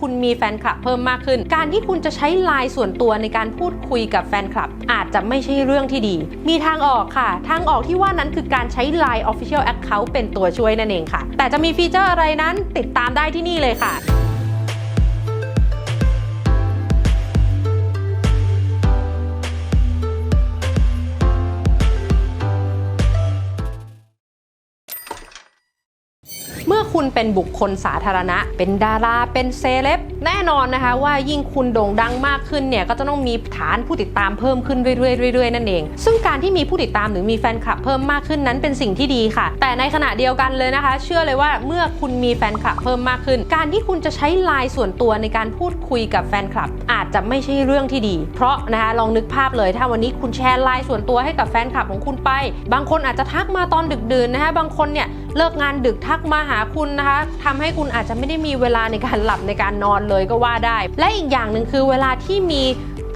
คุณมีแฟนคลับเพิ่มมากขึ้น การที่คุณจะใช้ไลน์ส่วนตัวในการพูดคุยกับแฟนคลับ อาจจะไม่ใช่เรื่องที่ดี มีทางออกค่ะ ทางออกที่ว่านั้นคือการใช้ Line Official Account เป็นตัวช่วยนั่นเองค่ะ แต่จะมีฟีเจอร์อะไรนั้นติดตามได้ที่นี่เลยค่ะ คุณเป็นบุคคลสาธารณะ เป็นดาราเป็นเซเลบแน่นอนนะคะว่ายิ่งคุณโด่งดังมากขึ้นเนี่ยก็จะต้องมีฐานผู้ติดตามเพิ่มขึ้นเรื่อยๆๆนั่นเอง ซึ่งการที่มีผู้ติดตามหรือมีแฟนคลับเพิ่มมากขึ้นนั้นเป็นสิ่งที่ดีค่ะ แต่ในขณะเดียวกันเลยนะคะ เชื่อเลยว่าเมื่อคุณมีแฟนคลับเพิ่มมากขึ้น การที่คุณจะใช้ไลน์ส่วนตัวในการพูดคุยกับแฟนคลับ อาจจะไม่ใช่เรื่องที่ดี เพราะนะคะลองนึกภาพเลย ถ้าวันนี้คุณแชร์ไลน์ส่วนตัวให้กับแฟนคลับของคุณไป บางคนอาจจะทักมาตอนดึกดื่นนะคะบางคนเนี่ย เลิกงานดึกทักมาหาคุณนะคะทำให้คุณอาจจะไม่ได้มีเวลาในการหลับในการนอนเลยก็ว่าได้ และอีกอย่างหนึ่งคือเวลาที่มี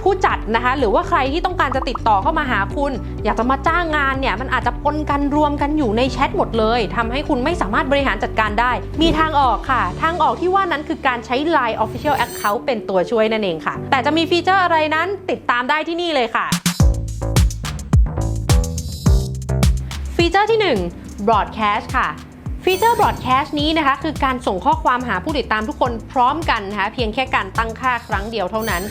ผู้จัดนะคะหรือว่าใครที่ต้องการจะติดต่อเข้ามาหาคุณ อยากจะมาจ้างงานเนี่ยมันอาจจะปนกันรวมกันอยู่ในแชทหมดเลยทำให้คุณไม่สามารถบริหารจัดการได้ มีทางออกค่ะ ทางออกที่ว่านั้นคือการใช้ Line Official Account เป็นตัวช่วยนั่นเองค่ะ แต่จะมีฟีเจอร์อะไรนั้นติดตามได้ที่นี่เลยค่ะ ฟีเจอร์ที่ 1 broadcast ค่ะฟีเจอร์ broadcast นี้นะคะคือการส่งข้อความหาผู้ติดตามทุกคนพร้อมกันนะคะเพียงแค่การตั้งค่าครั้งเดียวเท่านั้น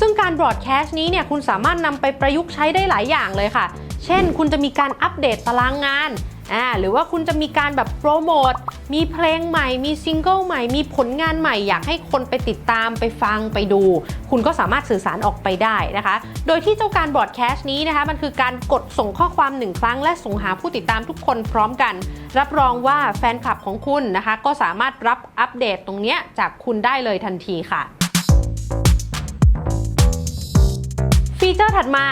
ซึ่งการ broadcast นี้เนี่ยคุณสามารถนำไปประยุกต์ใช้ได้หลายอย่างเลยค่ะ เช่น คุณจะมีการอัปเดตตารางงาน อ่าหรือว่าคุณจะมีการแบบโปรโมทมีเพลงใหม่ มีซิงเกิลใหม่ มีผลงานใหม่ อยากให้คนไปติดตามไปฟังไปดู คุณก็สามารถสื่อสารออกไปได้นะคะ โดยที่เจ้าการบอดแคสต์นี้นะคะมันคือการกดส่งข้อความหนึ่งครั้ง และส่งหาผู้ติดตามทุกคนพร้อมกัน รับรองว่าแฟนคลับของคุณนะคะ ก็สามารถรับอัปเดตตรงเนี้ยจากคุณได้เลยทันทีค่ะ ฟีเจอร์ถัดมา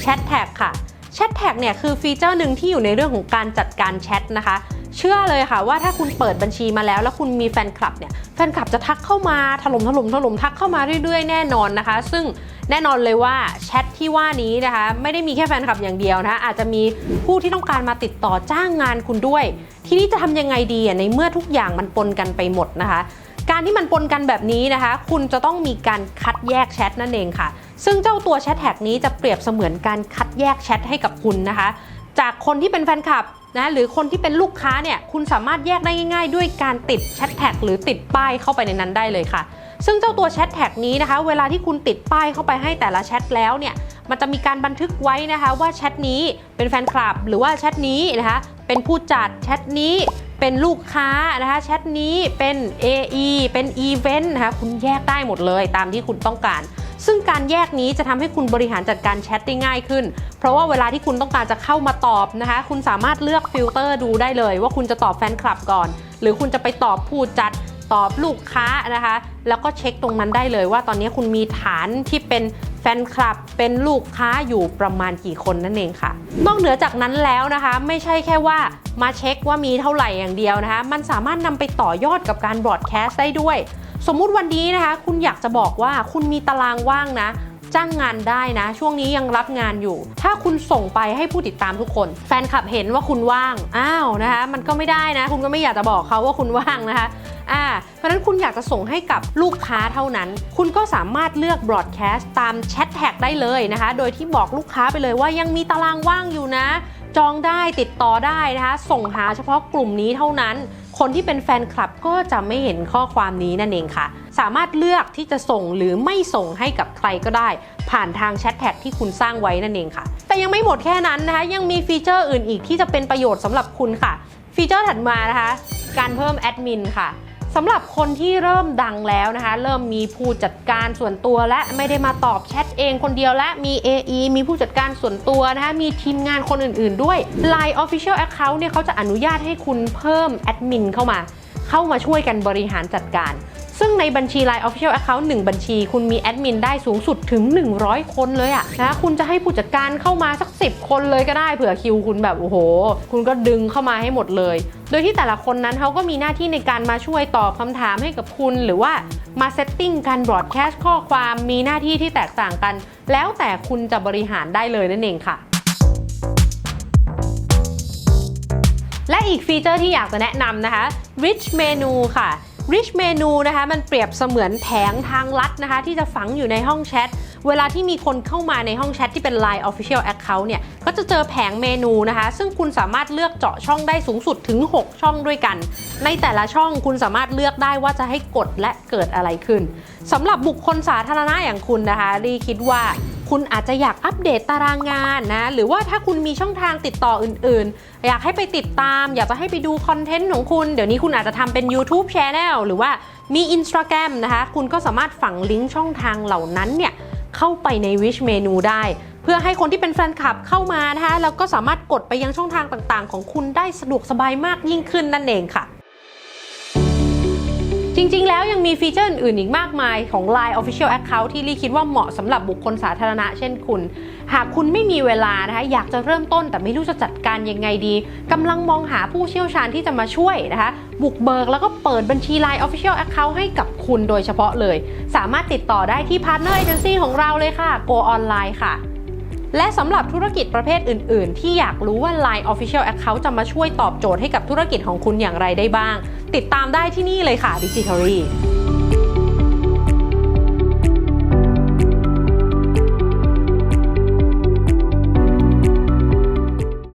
แชทแท็กค่ะ แชทแท็กเนี่ยคือฟีเจอร์หนึ่งที่อยู่ในเรื่องของการจัดการแชทนะคะ เชื่อเลยค่ะว่าถ้าคุณเปิดบัญชีมาแล้ว แล้วคุณมีแฟนคลับเนี่ยแฟนคลับจะทักเข้ามาถล่มถล่มถล่มทักเข้ามาเรื่อยๆ แน่นอนนะคะ ซึ่งแน่นอนเลยว่าแชทที่ว่านี้นะคะ ไม่ได้มีแค่แฟนคลับอย่างเดียวนะคะอาจจะมีผู้ที่ต้องการมาติดต่อจ้างงานคุณด้วย ทีนี้จะทำยังไงดีในเมื่อทุกอย่างมันปนกันไปหมดนะคะ การที่มันปนกันแบบนี้นะคะ คุณจะต้องมีการคัดแยกแชทนั่นเองค่ะ ซึ่งเจ้าตัวแชทแท็กนี้จะเปรียบเสมือนการคัดแยกแชทให้กับคุณนะคะ จากคนที่เป็นแฟนคลับนะหรือคนที่เป็นลูกค้าเนี่ยคุณสามารถแยกได้ง่าย ๆ ด้วยการติดแชทแท็กหรือติดป้ายเข้าไปในนั้นได้เลยค่ะ ซึ่งเจ้าตัวแชทแท็กนี้นะคะ เวลาที่คุณติดป้ายเข้าไปให้แต่ละแชทแล้วเนี่ยมันจะมีการบันทึกไว้นะคะว่าแชทนี้เป็นแฟนคลับ หรือว่าแชทนี้นะคะเป็นผู้จัดแชทนี้เป็นลูกค้านะคะแชทนี้เป็น AE เป็นอีเวนต์นะคะคุณแยกได้หมดเลยตามที่คุณต้องการ ซึ่งการแยกนี้จะทำให้คุณบริหารจัดการแชทได้ง่ายขึ้น เพราะว่าเวลาที่คุณต้องการจะเข้ามาตอบนะคะ คุณสามารถเลือกฟิลเตอร์ดูได้เลย ว่าคุณจะตอบแฟนคลับก่อน หรือคุณจะไปตอบผู้จัดตอบลูกค้านะคะ แล้วก็เช็คตรงนั้นได้เลยว่าตอนนี้คุณมีฐานที่เป็น ฟนคลับเป็นลูกค้าอยู่ประมาณกี่คนนั่นเองค่ะ นอกเหนือจากนั้นแล้วนะคะ ไม่ใช่แค่ว่ามาเช็คว่ามีเท่าไหร่อย่างเดียวนะคะ มันสามารถนำไปต่อยอดกับการบรอดแคสต์ได้ด้วย สมมุติวันนี้นะคะ คุณอยากจะบอกว่าคุณมีตารางว่างนะ จ้างงานได้นะ ช่วงนี้ยังรับงานอยู่ ถ้าคุณส่งไปให้ผู้ติดตามทุกคน แฟนคลับเห็นว่าคุณว่าง อ้าวนะคะ มันก็ไม่ได้นะ คุณก็ไม่อยากจะบอกเขาว่าคุณว่างนะคะอ่าเพราะนั้นคุณอยากจะส่งให้กับลูกค้าเท่านั้น คุณก็สามารถเลือกบรอดแคสต์ตามแชทแท็กได้เลยนะคะ โดยที่บอกลูกค้าไปเลยว่ายังมีตารางว่างอยู่นะ จองได้ติดต่อได้นะคะ ส่งหาเฉพาะกลุ่มนี้เท่านั้น คนที่เป็นแฟนคลับก็จะไม่เห็นข้อความนี้นั่นเองค่ะ สามารถเลือกที่จะส่งหรือไม่ส่งให้กับใครก็ได้ ผ่านทางแชทแท็กที่คุณสร้างไว้นั่นเองค่ะ แต่ยังไม่หมดแค่นั้นนะคะ ยังมีฟีเจอร์อื่นอีกที่จะเป็นประโยชน์สำหรับคุณค่ะ ฟีเจอร์ถัดมานะคะ การเพิ่มแอดมินค่ะ สำหรับคนที่เริ่มดังแล้วนะคะ เริ่มมีผู้จัดการส่วนตัวและไม่ได้มาตอบแชทเองคนเดียวและมี AE มีผู้จัดการส่วนตัวนะคะ มีทีมงานคนอื่นๆด้วย Line Official Account เนี่ยเขาจะอนุญาตให้คุณเพิ่มแอดมินเข้ามา เข้ามาช่วยกันบริหารจัดการ ซึ่งในบัญชี Line Official Account 1 บัญชี คุณมีแอดมินได้สูงสุดถึง 100 คนเลยอะนะคุณจะให้ผู้จัดการเข้ามาสัก 10 คนเลยก็ได้เผื่อคิวคุณแบบโอ้โห คุณก็ดึงเข้ามาให้หมดเลย โดยที่แต่ละคนนั้นเขาก็มีหน้าที่ในการมาช่วยตอบคำถามให้กับคุณ หรือว่ามาเซตติ้งการบรอดแคสต์ข้อความมีหน้าที่ที่แตกต่างกัน แล้วแต่คุณจะบริหารได้เลยนั่นเองค่ะและอีกฟีเจอร์ที่อยากจะแนะนำนะคะ Rich Menu ค่ะ Rich Menu นะคะมันเปรียบเสมือนแผงทางลัดนะคะ ที่จะฝังอยู่ในห้องแชท เวลาที่มีคนเข้ามาในห้องแชทที่เป็น Line Official Account เนี่ย ก็จะเจอแผงเมนูนะคะ ซึ่งคุณสามารถเลือกเจาะช่องได้สูงสุดถึง 6 ช่องด้วยกัน ในแต่ละช่องคุณสามารถเลือกได้ว่าจะให้กดและเกิดอะไรขึ้นสำหรับบุคคลสาธารณะอย่างคุณนะคะรีคิดว่า คุณอาจจะอยากอัปเดตตารางงานนะ หรือว่าถ้าคุณมีช่องทางติดต่ออื่น ๆ อยากให้ไปติดตาม อยากจะให้ไปดูคอนเทนต์ของคุณ เดี๋ยวนี้คุณอาจจะทำเป็น YouTube Channel หรือว่ามี Instagram นะคะ คุณก็สามารถฝังลิงก์ช่องทางเหล่านั้นเนี่ยเข้าไปใน Wish Menu ได้ เพื่อให้คนที่เป็นแฟนคลับเข้ามานะคะแล้วก็สามารถกดไปยังช่องทางต่างๆ ของคุณได้สะดวกสบายมากยิ่งขึ้นนั่นเองค่ะ จริง ๆ แล้วยังมีฟีเจอร์อื่นๆอีกมากมายของ Line Official Account ที่ลี่คิดว่าเหมาะสำหรับบุคคลสาธารณะเช่นคุณ หากคุณไม่มีเวลานะคะอยากจะเริ่มต้นแต่ไม่รู้จะจัดการยังไงดีกำลังมองหาผู้เชี่ยวชาญที่จะมาช่วยนะคะ บุกเบิกแล้วก็เปิดบัญชี Line Official Account ให้กับคุณโดยเฉพาะเลย สามารถติดต่อได้ที่ Partner Agency ของเราเลยค่ะ Go Online ค่ะและสำหรับธุรกิจประเภทอื่น ๆ ที่อยากรู้ว่า Line Official Account จะมาช่วยตอบโจทย์ให้กับธุรกิจของคุณอย่างไรได้บ้าง ติดตามได้ที่นี่เลยค่ะ Digitally